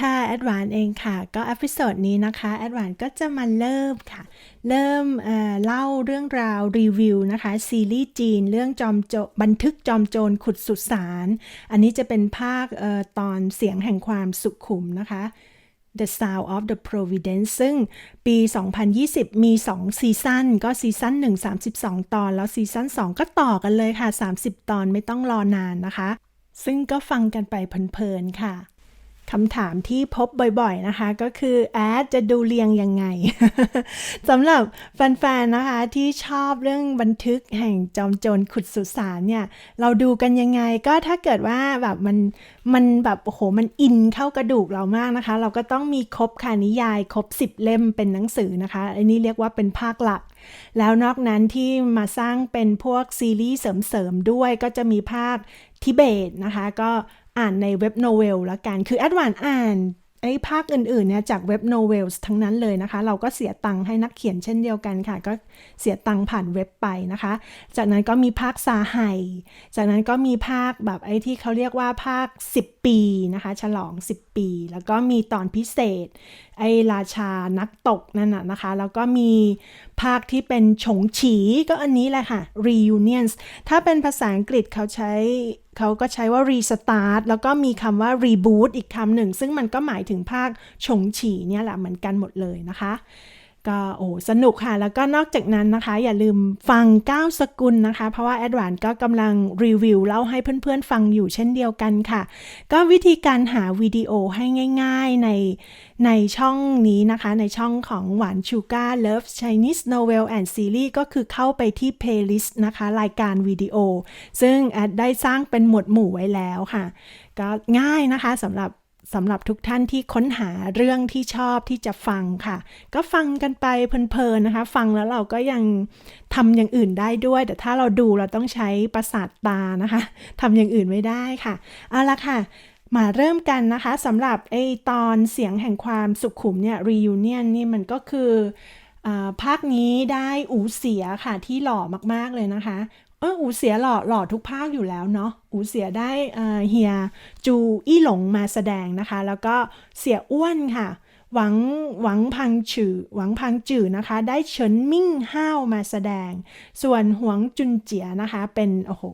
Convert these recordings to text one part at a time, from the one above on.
ค่ะ แอดวานเองค่ะ ก็อพิโซดนี้นะคะ แอดวานก็จะมาเริ่มค่ะ เริ่มเเล่าเรื่องราวรีวิวนะคะ ซีรีส์จีน เรื่องจอมโจบันทึกจอมโจรขุดสุสานอันนี้จะเป็นภาคออตอนเสียงแห่งความสุขขุมนะคะ The Sound of the Providence ซึ่งปี 2020 มี 2 ซีซั่น ก็ซีซั่น1 32 ตอน แล้วซีซั่น2 ก็ต่อกันเลยค่ะ 30 ตอนไม่ต้องรอนานนะคะ ซึ่งก็ฟังกันไปเพลินๆค่ะ คำถามที่พบบ่อยๆนะคะ ก็คือแอดจะดูเรียงยังไงสำหรับแฟนๆนะคะที่ชอบเรื่องบันทึกแห่งจอมโจรขุดสุสานเนี่ย เราดูกันยังไงก็ถ้าเกิดว่าแบบมันมันแบบโอ้โหมันอินเข้ากระดูกเรามากนะคะ เราก็ต้องมีครบค่ะนิยายครบ 10 เล่มเป็นหนังสือนะคะอันนี้เรียกว่าเป็นภาคหลัก แล้วนอกนั้นที่มาสร้างเป็นพวกซีรีส์เสริมๆด้วยก็จะมีภาคทิเบตนะคะ ก็ อ่านในเว็บโนเวลละกัน คือแอดวานอ่านไอ้ภาคอื่นๆเนี่ยจากเว็บโนเวลทั้งนั้นเลยนะคะ เราก็เสียตังค์ให้นักเขียนเช่นเดียวกันค่ะ ก็เสียตังค์ผ่านเว็บไปนะคะ จากนั้นก็มีภาคซาไห่จากนั้นก็มีภาคแบบไอ้ที่เขาเรียกว่าภาค 10 ปีนะคะ ฉลอง 10 ปี แล้วก็มีตอนพิเศษ ไอ้ราชานักตกนั่นน่ะนะคะ แล้วก็มี ภาคที่เป็นฉงฉีก็อันนี้แหละค่ะ reunions ถ้าเป็นภาษาอังกฤษเขาใช้เขาก็ใช้ว่า restart แล้วก็มีคำว่า reboot อีกคำหนึ่ง ซึ่งมันก็หมายถึงภาคฉงฉีเนี่ยแหละเหมือนกันหมดเลยนะคะ ก็โอ้สนุกค่ะ แล้วก็นอกจากนั้นนะคะ อย่าลืมฟังก้าวสกุลนะคะ เพราะว่าแอดวานก็กำลังรีวิวเล่าให้เพื่อนๆ ฟังอยู่เช่นเดียวกันค่ะ ก็วิธีการหาวิดีโอให้ง่ายๆในในช่องนี้นะคะ ในช่องของหวานชูการ์ Love Chinese Novel and Series ก็คือเข้าไปที่ playlist นะคะ รายการวิดีโอ ซึ่งแอดได้สร้างเป็นหมวดหมู่ไว้แล้วค่ะ ก็ง่ายนะคะสำหรับ สำหรับทุกท่านที่ค้นหาเรื่องที่ชอบที่จะฟังค่ะ ก็ฟังกันไปเพลินๆนะคะ ฟังแล้วเราก็ยังทำอย่างอื่นได้ด้วย แต่ถ้าเราดูเราต้องใช้ประสาทตานะคะทำอย่างอื่นไม่ได้ค่ะเอาละค่ะ มาเริ่มกันนะคะสำหรับไอตอนเสียงแห่งความสุขขุมเนี่ย reunion นี่มันก็คือภาคนี้ได้อูเสียค่ะที่หล่อมากๆเลยนะคะ เอออูเสียหล่อหล่อทุกภาคอยู่แล้วเนาะอูเสียได้เฮียจูอี้หลงมาแสดงนะคะ แล้วก็เสียอ้วนค่ะ หวังหวังพังจื่อหวังพังจื่อนะคะ ได้เฉินมิ่งห้าวมาแสดง ส่วนหวงจุนเจียนะคะ เป็นโอ้โห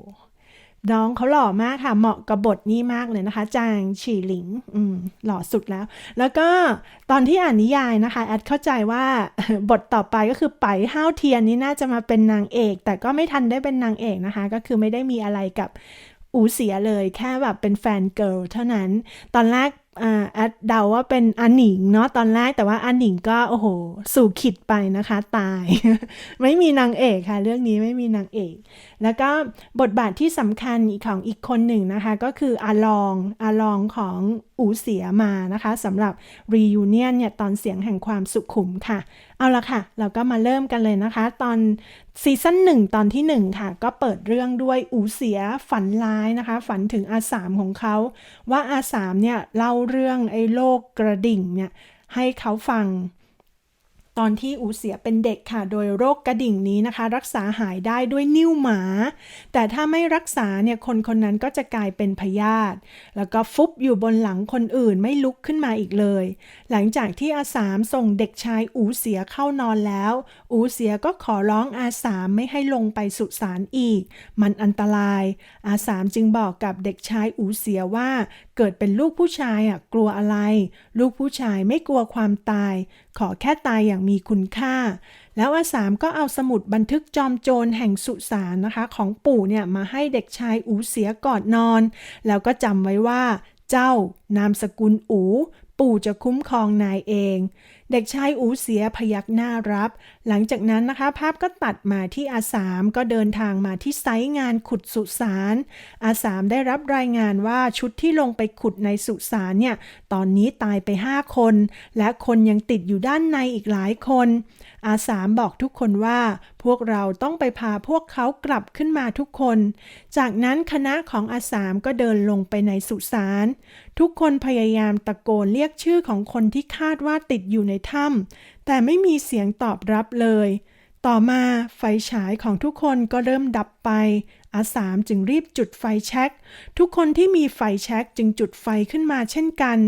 น้องเขาหล่อมากค่ะ เหมาะกับบทนี้มากเลยนะคะ จางฉีหลิง อืม หล่อสุดแล้ว แล้วก็ตอนที่อ่านนิยายนะคะ แอดเข้าใจว่าบทต่อไปก็คือไปห้าวเทียนนี่น่าจะมาเป็นนางเอก แต่ก็ไม่ทันได้เป็นนางเอกนะคะ ก็คือไม่ได้มีอะไรกับอูเสียเลย แค่แบบเป็นแฟนเกิร์ลเท่านั้น ตอนแรก แอดเดาว่าเป็นอันหนิงเนาะตอนแรกแต่ว่าอันหนิงก็โอ้โห สู่ขิดไปนะคะ ตาย ไม่มีนางเอกค่ะ เรื่องนี้ไม่มีนางเอก แล้วก็บทบาทที่สำคัญของอีกคนหนึ่งนะคะ ก็คืออาลองอาลองของอูเสียมานะคะสำหรับ reunion เนี่ยตอนเสียงแห่งความสุขขุมค่ะ เอาละค่ะ เราก็มาเริ่มกันเลยนะคะ ตอนซีซั่นหนึ่งตอนที่หนึ่งค่ะ ก็เปิดเรื่องด้วยอูเสียฝันร้ายนะคะ ฝันถึงอาสามของเขาว่าอาสามเนี่ยเล่าเรื่องไอ้โรคกระดิ่งเนี่ยให้เขาฟัง ตอนที่อูเสียเป็นเด็กค่ะ โดยโรคกระดิ่งนี้นะคะ รักษาหายได้ด้วยนิ้วหมา แต่ถ้าไม่รักษาเนี่ยคนคนนั้นก็จะกลายเป็นพยาธิแล้วก็ฟุบอยู่บนหลังคนอื่นไม่ลุกขึ้นมาอีกเลย หลังจากที่อาสามส่งเด็กชายอูเสียเข้านอนแล้ว อูเสียก็ขอร้องอาสามไม่ให้ลงไปสุสานอีก มันอันตราย อาสามจึงบอกกับเด็กชายอูเสียว่าเกิดเป็นลูกผู้ชายอะกลัวอะไร ลูกผู้ชายไม่กลัวความตาย ขอแค่ตายอย่างมีคุณค่า แล้วอาสามก็เอาสมุดบันทึกจอมโจรแห่งสุสานนะคะ ของปู่เนี่ยมาให้เด็กชายอูเสียกอดนอน แล้วก็จำไว้ว่า เจ้านามสกุลอู ปู่จะคุ้มครองนายเอง เด็กชายอูเสียพยักหน้ารับ หลังจากนั้นนะคะ ภาพก็ตัดมาที่อาสามก็เดินทางมาที่ไซต์งานขุดสุสาน อาสามได้รับรายงานว่าชุดที่ลงไปขุดในสุสานเนี่ย ตอนนี้ตายไป 5 คน และคนยังติดอยู่ด้านในอีกหลายคน อาสามบอกทุกคนว่า พวกเราต้องไปพาพวกเขากลับขึ้นมาทุกคน จากนั้นคณะของอาสามก็เดินลงไปในสุสานทุกคนพยายามตะโกนเรียกชื่อของคนที่คาดว่าติดอยู่ในถ้ำแต่ไม่มีเสียงตอบรับเลย ต่อมาไฟฉายของทุกคนก็เริ่มดับไป อาสามจึงรีบจุดไฟแช็กทุกคนที่มีไฟแช็กจึงจุดไฟขึ้นมาเช่นกัน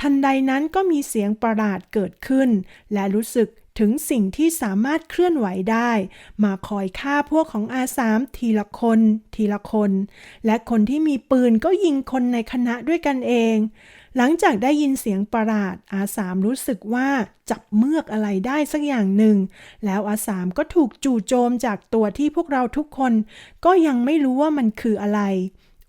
ทันใดนั้นก็มีเสียงประหลาดเกิดขึ้น และรู้สึก ถึงสิ่งที่สามารถเคลื่อนไหวได้ มาคอยฆ่าพวกของอาสามทีละคน ทีละคน และคนที่มีปืนก็ยิงคนในคณะด้วยกันเอง หลังจากได้ยินเสียงประหลาดอาสามรู้สึกว่าจับเมือกอะไรได้สักอย่างหนึ่ง แล้วอาสามก็ถูกจู่โจมจากตัวที่พวกเราทุกคน ก็ยังไม่รู้ว่ามันคืออะไร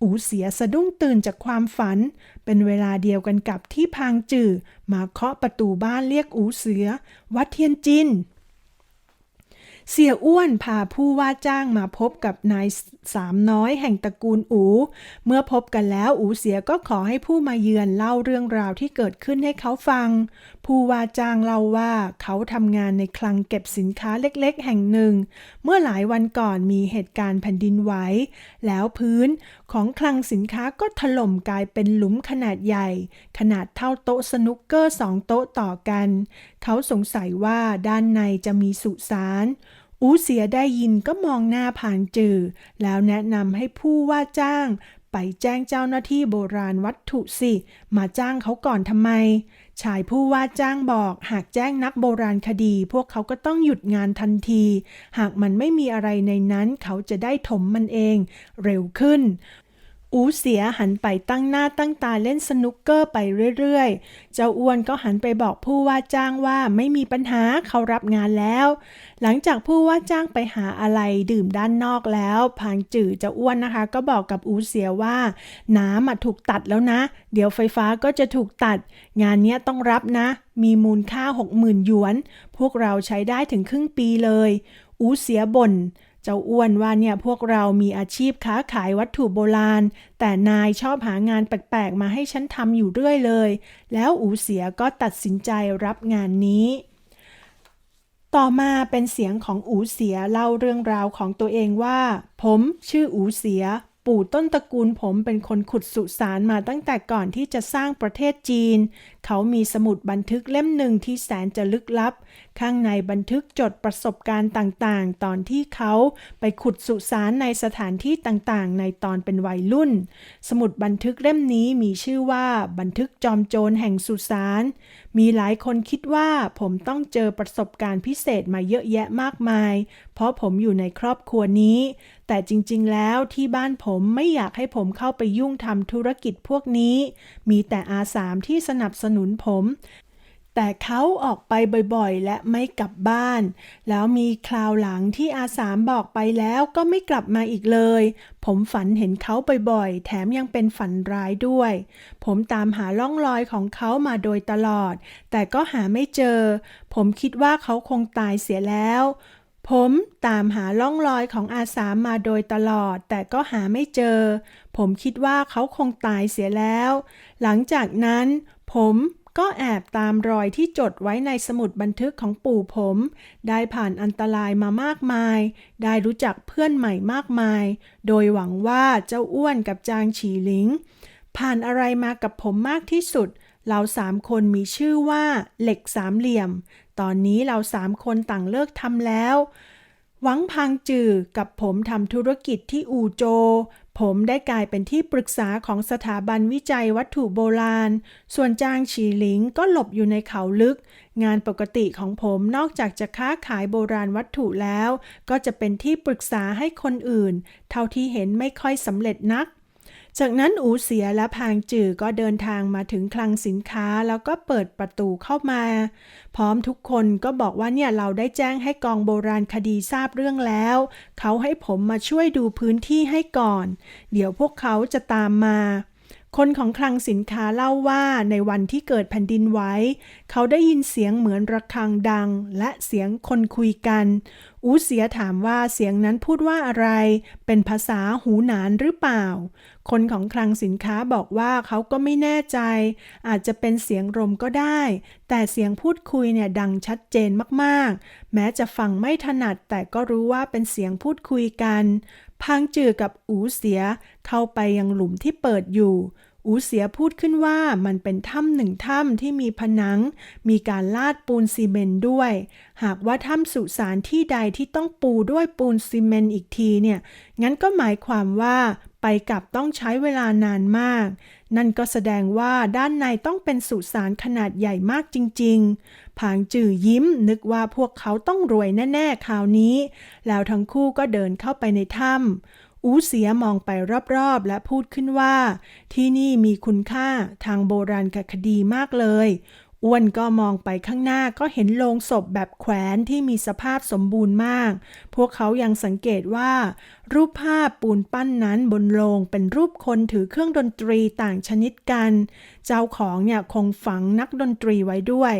อูเสียสะดุ้งตื่นจากความฝัน เป็นเวลาเดียวกันกับที่พางจื่อมาเคาะประตูบ้านเรียกอูเสือ วัดเทียนจินเสี่ยอ้วนพาผู้ว่าจ้างมาพบกับนายสามน้อยแห่งตระกูลอู เมื่อพบกันแล้วอูเสียก็ขอให้ผู้มาเยือนเล่าเรื่องราวที่เกิดขึ้นให้เขาฟัง ผู้ว่าจ้างเล่าว่าเขาทำงานในคลังเก็บสินค้าเล็กๆ แห่งหนึ่ง เมื่อหลายวันก่อนมีเหตุการณ์แผ่นดินไหวแล้วพื้นของคลังสินค้าก็ถล่มกลายเป็นหลุมขนาดใหญ่ ขนาดเท่าโต๊ะสนุกเกอร์สองโต๊ะต่อกัน เขาสงสัยว่าด้านในจะมีสุสาน อูเสียได้ยินก็มองหน้าผ่านจือ แล้วแนะนำให้ผู้ว่าจ้าง ไปแจ้งเจ้าหน้าที่โบราณวัตถุสิ มาจ้างเขาก่อนทำไม ชายผู้ว่าจ้างบอกหากแจ้งนักโบราณคดี พวกเขาก็ต้องหยุดงานทันที หากมันไม่มีอะไรในนั้นเขาจะได้ถมมันเอง เร็วขึ้น อูเสียหันไปตั้งหน้าตั้งตาเล่นสนุกเกอร์ไปเรื่อยๆ เจ้าอ้วนก็หันไปบอกผู้ว่าจ้างว่าไม่มีปัญหาเขารับงานแล้ว หลังจากผู้ว่าจ้างไปหาอะไรดื่มด้านนอกแล้วพางจื่อเจ้าอ้วนนะคะ ก็บอกกับอูเสียว่า น้ำถูกตัดแล้วนะ เดี๋ยวไฟฟ้าก็จะถูกตัด งานนี้ต้องรับนะ มีมูลค่า 60,000หยวน พวกเราใช้ได้ถึงครึ่งปีเลย อูเสียบ่น เจ้าอ้วนว่าเนี่ยพวกเรามีอาชีพค้าขายวัตถุโบราณ แต่นายชอบหางานแปลกๆ มาให้ฉันทำอยู่เรื่อยเลย แล้วอูเสียก็ตัดสินใจรับงานนี้ ต่อมาเป็นเสียงของอูเสียเล่าเรื่องราวของตัวเองว่า ผมชื่ออูเสีย ปู่ต้นตระกูลผมเป็นคนขุดสุสานมาตั้งแต่ก่อนที่จะสร้างประเทศจีนเขามีสมุดบันทึกเล่มหนึ่งที่แสนจะลึกลับ ข้างในบันทึกจดประสบการณ์ต่างๆ ตอนที่เขาไปขุดสุสานในสถานที่ต่างๆ ในตอนเป็นวัยรุ่น สมุดบันทึกเล่มนี้มีชื่อว่าบันทึกจอมโจรแห่งสุสาน มีหลายคนคิดว่าผมต้องเจอประสบการณ์พิเศษมาเยอะแยะมากมาย เพราะผมอยู่ในครอบครัวนี้ แต่จริงๆ แล้วที่บ้านผมไม่อยากให้ผมเข้าไปยุ่งทำธุรกิจพวกนี้ มีแต่อาสามที่สนับสนุนผม แต่เขาออกไปบ่อยๆ และไม่กลับบ้าน แล้วมีคราวหลังที่อาสามบอกไปแล้วก็ไม่กลับมาอีกเลย ผมฝันเห็นเขาบ่อยๆ แถมยังเป็นฝันร้ายด้วย ผมตามหาล่องรอยของเขามาโดยตลอด แต่ก็หาไม่เจอ ผมคิดว่าเขาคงตายเสียแล้วผมตามหาล่องรอยของอาสามมาโดยตลอด แต่ก็หาไม่เจอ ผมคิดว่าเขาคงตายเสียแล้ว หลังจากนั้น ผมก็แอบตามรอยที่จดไว้ในสมุดบันทึกของปู่ผม ได้ผ่านอันตรายมามากมาย ได้รู้จักเพื่อนใหม่มากมาย โดยหวังว่าเจ้าอ้วนกับจางฉีหลิง ผ่านอะไรมากับผมมากที่สุด เราสามคนมีชื่อว่าเหล็กสามเหลี่ยม ตอนนี้เราสามคนต่างเลิกทำแล้ว หวังพังจือกับผมทำธุรกิจที่อูโจ ผมได้กลายเป็นที่ปรึกษาของสถาบันวิจัยวัตถุโบราณ ส่วนจางฉีหลิงก็หลบอยู่ในเขาลึก งานปกติของผมนอกจากจะค้าขายโบราณวัตถุแล้ว ก็จะเป็นที่ปรึกษาให้คนอื่น เท่าที่เห็นไม่ค่อยสำเร็จนัก จากนั้นอูเสียและพางจือก็เดินทางมาถึงคลังสินค้าแล้วก็เปิดประตูเข้ามา พร้อมทุกคนก็บอกว่าเนี่ยเราได้แจ้งให้กองโบราณคดีทราบเรื่องแล้ว เขาให้ผมมาช่วยดูพื้นที่ให้ก่อน เดี๋ยวพวกเขาจะตามมาคนของคลังสินค้าเล่าว่าในวันที่เกิดแผ่นดินไหวเขาได้ยินเสียงเหมือนระฆังดัง และเสียงคนคุยกัน อูเสียถามว่าเสียงนั้นพูดว่าอะไร เป็นภาษาหูหนานหรือเปล่า คนของคลังสินค้าบอกว่าเขาก็ไม่แน่ใจ อาจจะเป็นเสียงลมก็ได้ แต่เสียงพูดคุยเนี่ยดังชัดเจนมากๆ แม้จะฟังไม่ถนัดแต่ก็รู้ว่าเป็นเสียงพูดคุยกัน พังจือกับอูเสียเข้าไปยังหลุมที่เปิดอยู่ อูเสียพูดขึ้นว่ามันเป็นถ้ำหนึ่งถ้ำที่มีผนัง มีการลาดปูนซีเมนต์ด้วย หากว่าถ้ำสุสานที่ใดที่ต้องปูด้วยปูนซีเมนต์อีกทีเนี่ย งั้นก็หมายความว่าไปกลับต้องใช้เวลานานมาก นั่นก็แสดงว่าด้านในต้องเป็นสุสานขนาดใหญ่มากจริง ๆ ผางจื่อยิ้มนึกว่าพวกเขาต้องรวยแน่ ๆ คราวนี้ แล้วทั้งคู่ก็เดินเข้าไปในถ้ำ อูเสียมองไปรอบๆ และพูดขึ้นว่า ที่นี่มีคุณค่าทางโบราณคดีมากเลยอ้วนก็มองไปข้างหน้าก็เห็นโลงศพแบบแขวนที่มีสภาพสมบูรณ์มาก พวกเขายังสังเกตว่า รูปภาพปูนปั้นนั้นบนโลงเป็นรูปคนถือเครื่องดนตรีต่างชนิดกัน เจ้าของเนี่ยคงฝังนักดนตรีไว้ด้วย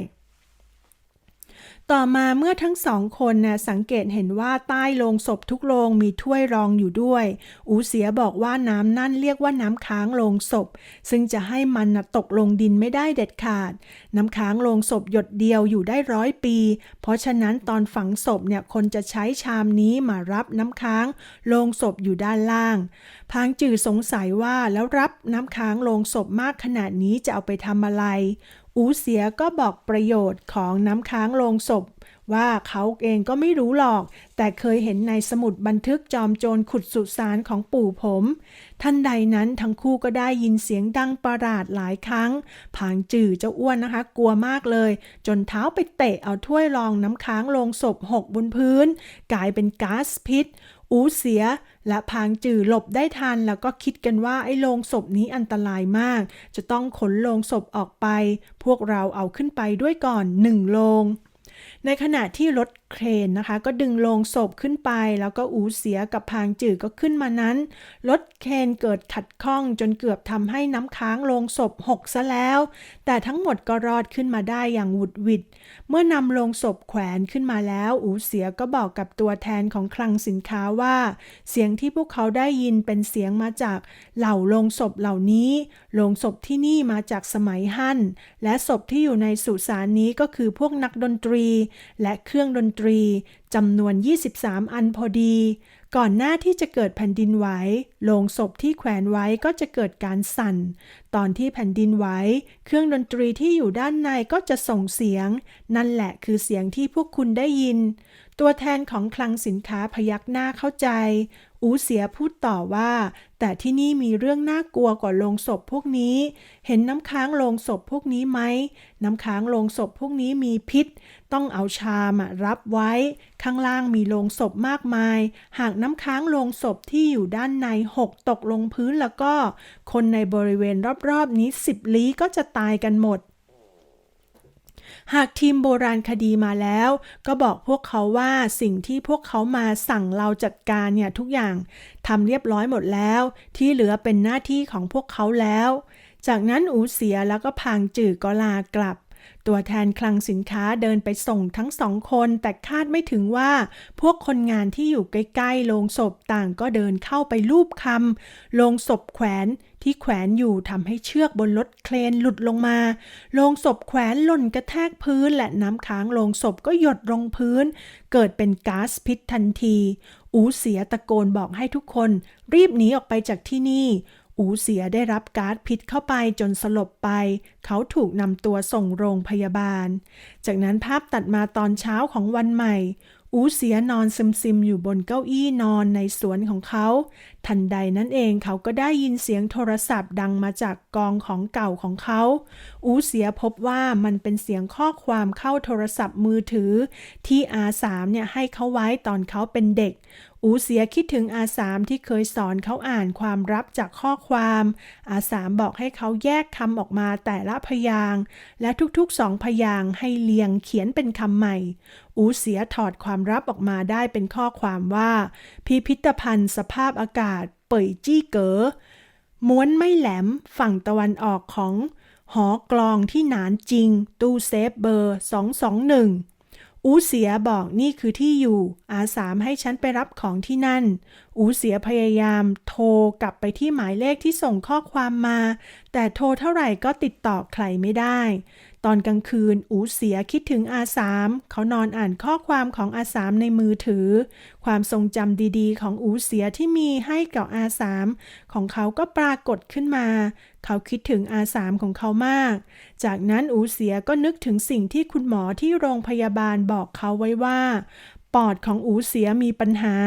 ต่อมาเมื่อทั้งสองคนนะสังเกตเห็นว่าใต้โลงศพทุกโลงมีถ้วยรองอยู่ด้วย อูเสียบอกว่าน้ำนั่นเรียกว่าน้ำค้างโลงศพ ซึ่งจะให้มันนะตกลงดินไม่ได้เด็ดขาด น้ำค้างโลงศพหยดเดียวอยู่ได้ร้อยปี เพราะฉะนั้นตอนฝังศพเนี่ยคนจะใช้ชามนี้มารับน้ำค้างโลงศพอยู่ด้านล่าง พางจือสงสัยว่าแล้วรับน้ำค้างโลงศพมากขนาดนี้จะเอาไปทำอะไร อูเสียก็บอกประโยชน์ของน้ำค้างลงศพ ว่าเขาเองก็ไม่รู้หรอก แต่เคยเห็นในสมุดบันทึกจอมโจรขุดสุสานของปู่ผม ท่านใดนั้นทั้งคู่ก็ได้ยินเสียงดังประหลาดหลายครั้ง ผางจื่อเจ้าอ้วนนะคะ กลัวมากเลย จนเท้าไปเตะเอาถ้วยรองน้ำค้างลงศพหกบนพื้น กลายเป็นก๊าซพิษ อูเสีย และพางจือหลบได้ทันแล้วก็คิดกันว่าไอ้โลงศพนี้อันตรายมาก จะต้องขนโลงศพออกไป พวกเราเอาขึ้นไปด้วยก่อนหนึ่งโลงในขณะที่รถ เครนนะคะ ก็ดึงโลงศพขึ้นไป แล้วก็อูเสียกับพางจืดก็ขึ้นมานั้น รถเครนเกิดขัดข้องจนเกือบทำให้น้ำค้างโลงศพหกซะแล้ว แต่ทั้งหมดก็รอดขึ้นมาได้อย่างหวุดหวิด เมื่อนำโลงศพแขวนขึ้นมาแล้ว อูเสียก็บอกกับตัวแทนของคลังสินค้าว่า เสียงที่พวกเขาได้ยินเป็นเสียงมาจากเหล่าโลงศพเหล่านี้โลงศพที่นี่มาจากสมัยฮั่นและศพที่อยู่ในสุสานนี้ก็คือพวกนักดนตรี และเครื่องดนตรี three จำนวน 23 อันพอดี ก่อนหน้าที่จะเกิดแผ่นดินไหวโลงศพที่แขวนไว้ก็จะเกิดการสั่น ตอนที่แผ่นดินไหวเครื่องดนตรีที่อยู่ด้านในก็จะส่งเสียง นั่นแหละคือเสียงที่พวกคุณได้ยิน ตัวแทนของคลังสินค้าพยักหน้าเข้าใจ อูเสียพูดต่อว่า แต่ที่นี่มีเรื่องน่ากลัวกว่าโลงศพพวกนี้ เห็นน้ำค้างโลงศพพวกนี้ไหมน้ำค้างโลงศพพวกนี้มีพิษ ต้องเอาชามรับไว้ข้างล่างมีโลงศพมากมาย หากน้ำค้างโลงศพที่อยู่ด้านในหกตกลงพื้นแล้วก็ คนในบริเวณรอบๆนี้สิบลี้ก็จะตายกันหมด หากทีมโบราณคดีมาแล้ว ก็บอกพวกเขาว่าสิ่งที่พวกเขามาสั่งเราจัดการเนี่ยทุกอย่างทำเรียบร้อยหมดแล้ว ที่เหลือเป็นหน้าที่ของพวกเขาแล้ว จากนั้นอูเสียแล้วก็พางจื่อก็ลากลับ ตัวแทนคลังสินค้าเดินไปส่งทั้งสองคน แต่คาดไม่ถึงว่า พวกคนงานที่อยู่ใกล้ๆโลงศพต่างก็เดินเข้าไปลูบคำโลงศพแขวนที่แขวนอยู่ทำให้เชือกบนรถเครนหลุดลงมา โลงศพแขวนหล่นกระแทกพื้น และน้ำค้างโลงศพก็หยดลงพื้น เกิดเป็นก๊าซพิษทันที อูเสียตะโกนบอกให้ทุกคน รีบหนีออกไปจากที่นี่ อูเสียได้รับก๊าซพิษเข้าไปจนสลบไป เขาถูกนำตัวส่งโรงพยาบาล จากนั้นภาพตัดมาตอนเช้าของวันใหม่ อูเสียนอนซึมๆอยู่บนเก้าอี้นอนในสวนของเขา ทันใดนั้นเองเขาก็ได้ยินเสียงโทรศัพท์ดังมาจากกองของเก่าของเขา อูเสียพบว่ามันเป็นเสียงข้อความเข้าโทรศัพท์มือถือ ที่อาสามเนี่ยให้เขาไว้ตอนเขาเป็นเด็ก อูเสียคิดถึงอาสามที่เคยสอนเขาอ่านความรับจากข้อความ อาสามบอกให้เขาแยกคำออกมาแต่ละพยางและทุกๆสองพยางให้เลียงเขียนเป็นคำใหม่ อูเสียถอดความรับออกมาได้เป็นข้อความว่า พิพิธภัณฑ์สภาพอากาศเป่ยจี้เก๋อม้วนไม่แหลมฝั่งตะวันออกของ หอกลองที่หนานจริง ตู้เซฟเบอร์ 221 อูเสียบอกนี่คือที่อยู่ อาสามให้ฉันไปรับของที่นั่น อูเสียพยายามโทรกลับไปที่หมายเลขที่ส่งข้อความมา แต่โทรเท่าไหร่ก็ติดต่อใครไม่ได้ ตอนกลางคืนอูเสียคิดถึงอาสามเขานอนอ่านข้อความของอาสามในมือถือ ความทรงจำดีๆ ของอูเสียที่มีให้กับอาสามของเขาก็ปรากฏขึ้นมา เขาคิดถึงอาสามของเขามาก จากนั้นอูเสียก็นึกถึงสิ่งที่คุณหมอที่โรงพยาบาลบอกเขาไว้ว่า ปอดของอูเสียมีปัญหา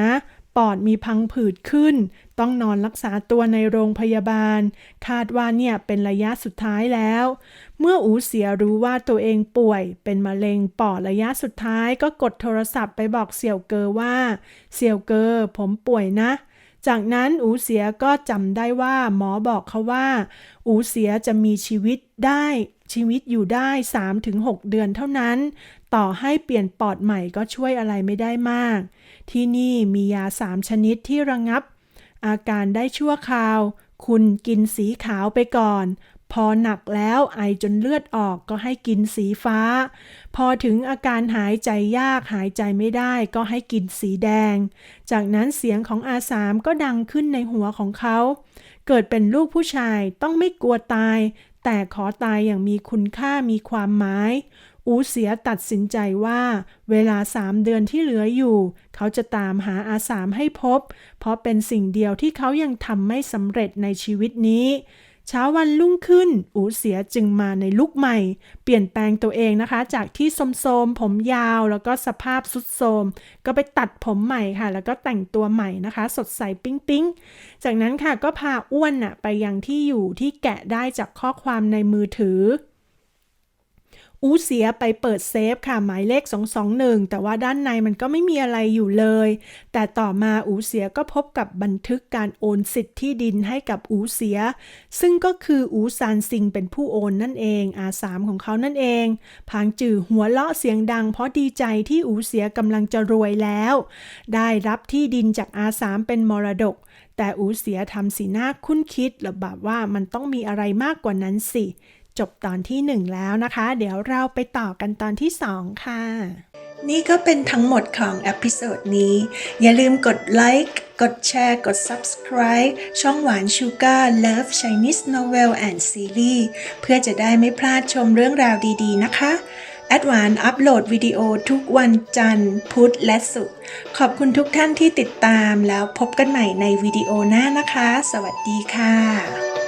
ปอดมีพังผืดขึ้น ต้องนอนรักษาตัวในโรงพยาบาล คาดว่าเนี่ยเป็นระยะสุดท้ายแล้ว เมื่ออูเสียรู้ว่าตัวเองป่วย เป็นมะเร็งปอดระยะสุดท้าย ก็กดโทรศัพท์ไปบอกเสี่ยวเกอว่า เสี่ยวเกอผมป่วยนะจากนั้นอูเสียก็จำได้ว่าหมอบอกเขาว่า อูเสียจะมีชีวิตได้ชีวิตอยู่ได้ 3-6 เดือนเท่านั้น ต่อให้เปลี่ยนปอดใหม่ก็ช่วยอะไรไม่ได้มาก ที่นี่มียาสามชนิดที่ระงับ อาการได้ชั่วคราว คุณกินสีขาวไปก่อน พอหนักแล้วไอจนเลือดออกก็ให้กินสีฟ้า พอถึงอาการหายใจยากหายใจไม่ได้ก็ให้กินสีแดง จากนั้นเสียงของอาสามก็ดังขึ้นในหัวของเขา เกิดเป็นลูกผู้ชายต้องไม่กลัวตายแต่ขอตายอย่างมีคุณค่ามีความหมาย อูเสียตัดสินใจว่า เวลาสามเดือนที่เหลืออยู่ เขาจะตามหาอาสามให้พบ เพราะเป็นสิ่งเดียวที่เขายังทำไม่สำเร็จในชีวิตนี้เช้าวันรุ่งขึ้น อูเสียจึงมาในลุคใหม่ เปลี่ยนแปลงตัวเองนะคะ จากที่โสมๆผมยาวแล้วก็สภาพสุดโทมก็ไปตัดผมใหม่ค่ะ แล้วก็แต่งตัวใหม่นะคะ สดใสปิ๊งปิ๊งจากนั้นค่ะก็พาอ้วนน่ะไปยังที่อยู่ที่แกะได้จากข้อความในมือถือ อูเสียไปเปิดเซฟค่ะหมายเลข 221 แต่ว่าด้านในมันก็ไม่มีอะไรอยู่เลย แต่ต่อมาอูเสียก็พบกับบันทึกการโอนสิทธิ์ที่ดินให้กับอูเสีย ซึ่งก็คืออูซานซิงเป็นผู้โอนนั่นเองอาสามของเขานั่นเองพางจือหัวเราะเสียงดัง เพราะดีใจที่อูเสียกำลังจะรวยแล้ว ได้รับที่ดินจากอาสามเป็นมรดก แต่อูเสียทำสีหน้าคุ้นคิดและแบบว่ามันต้องมีอะไรมากกว่านั้นสิ จบตอนที่ 1 แล้วนะคะ เดี๋ยวเราไปต่อกันตอนที่ 2 ค่ะ นี่ก็เป็นทั้งหมดของเอพิโซดนี้ อย่าลืมกดไลค์กดแชร์กด Subscribe ช่องหวานชูการ์ Love Chinese Novel and Series เพื่อจะได้ไม่พลาดชมเรื่องราวดีๆ นะคะแอดวานอัปโหลดวิดีโอทุกวันจันทร์ พุธและศุกร์ขอบคุณทุกท่านที่ติดตามแล้วพบกันใหม่ในวิดีโอหน้านะคะ สวัสดีค่ะ